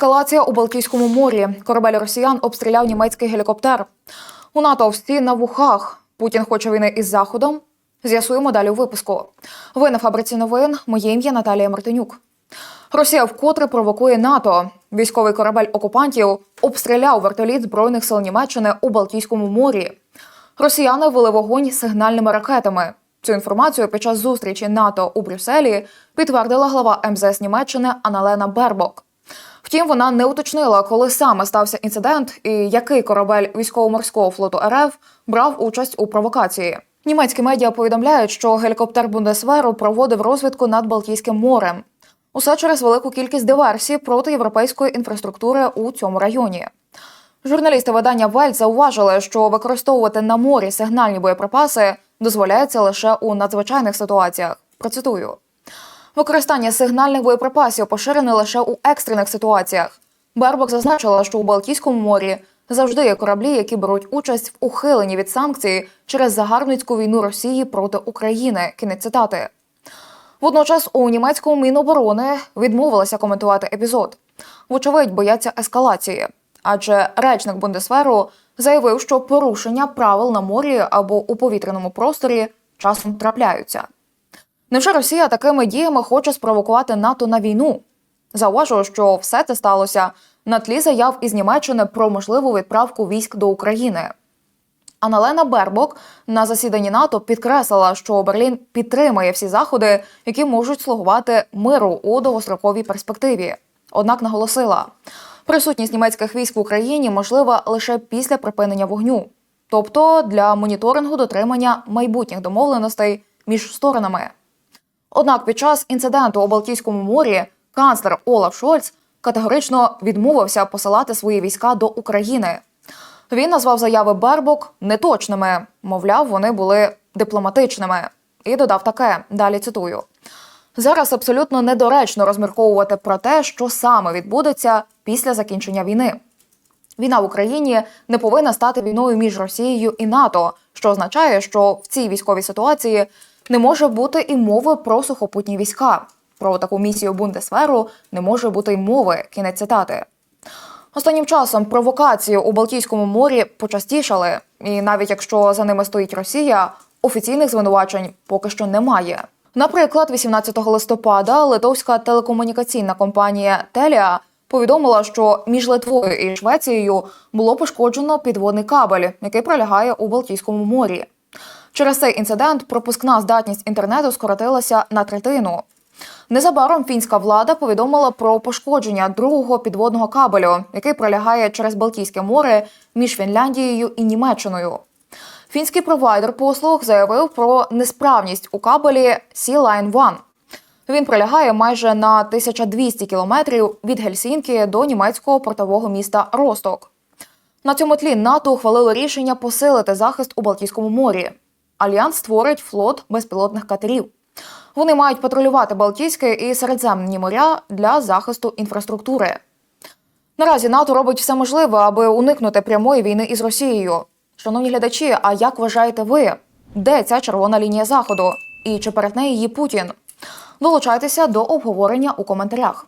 Ескалація у Балтійському морі. Корабель росіян обстріляв німецький гелікоптер. У НАТО всі на вухах. Путін хоче війни із Заходом. З'ясуємо далі у випуску. Ви на фабриці новин. Моє ім'я Наталія Мартинюк. Росія вкотре провокує НАТО. Військовий корабель окупантів обстріляв вертоліт збройних сил Німеччини у Балтійському морі. Росіяни вели вогонь сигнальними ракетами. Цю інформацію під час зустрічі НАТО у Брюсселі підтвердила глава МЗС Німеччини Аналена Бербок. Втім, вона не уточнила, коли саме стався інцидент і який корабель військово-морського флоту РФ брав участь у провокації. Німецькі медіа повідомляють, що гелікоптер Бундесверу проводив розвідку над Балтійським морем. Усе через велику кількість диверсій проти європейської інфраструктури у цьому районі. Журналісти видання Вельт зауважили, що використовувати на морі сигнальні боєприпаси дозволяється лише у надзвичайних ситуаціях. Процитую. Використання сигнальних боєприпасів поширене лише у екстрених ситуаціях. Бербок зазначила, що у Балтійському морі завжди є кораблі, які беруть участь в ухиленні від санкцій через загарбницьку війну Росії проти України. Кінець цитати. Водночас у німецькому міноборони відмовилася коментувати епізод. Вочевидь, бояться ескалації. Адже речник Бундесверу заявив, що порушення правил на морі або у повітряному просторі часом трапляються. Невже Росія такими діями хоче спровокувати НАТО на війну? Зауважую, що все це сталося на тлі заяв із Німеччини про можливу відправку військ до України. Аналена Бербок на засіданні НАТО підкреслила, що Берлін підтримає всі заходи, які можуть слугувати миру у довгостроковій перспективі. Однак наголосила, присутність німецьких військ в Україні можлива лише після припинення вогню, тобто для моніторингу дотримання майбутніх домовленостей між сторонами. Однак під час інциденту у Балтійському морі канцлер Олаф Шольц категорично відмовився посилати свої війська до України. Він назвав заяви Бербок неточними, мовляв, вони були дипломатичними. І додав таке: далі цитую. Зараз абсолютно недоречно розмірковувати про те, що саме відбудеться після закінчення війни. Війна в Україні не повинна стати війною між Росією і НАТО, що означає, що в цій військовій ситуації не може бути і мови про сухопутні війська. Про таку місію Бундесверу не може бути й мови. Кінець цитати. Останнім часом провокації у Балтійському морі почастішали, і навіть якщо за ними стоїть Росія, офіційних звинувачень поки що немає. Наприклад, 18 листопада литовська телекомунікаційна компанія Телія повідомила, що між Литвою і Швецією було пошкоджено підводний кабель, який пролягає у Балтійському морі. Через цей інцидент пропускна здатність інтернету скоротилася на третину. Незабаром фінська влада повідомила про пошкодження другого підводного кабелю, який пролягає через Балтійське море між Фінляндією і Німеччиною. Фінський провайдер послуг заявив про несправність у кабелі Sea Line One. Він пролягає майже на 1200 кілометрів від Гельсінкі до німецького портового міста Росток. На цьому тлі НАТО ухвалило рішення посилити захист у Балтійському морі. Альянс створить флот безпілотних катерів. Вони мають патрулювати Балтійське і Середземні моря для захисту інфраструктури. Наразі НАТО робить все можливе, аби уникнути прямої війни із Росією. Шановні глядачі, а як вважаєте ви, де ця червона лінія заходу? І чи перетне її Путін? Долучайтеся до обговорення у коментарях.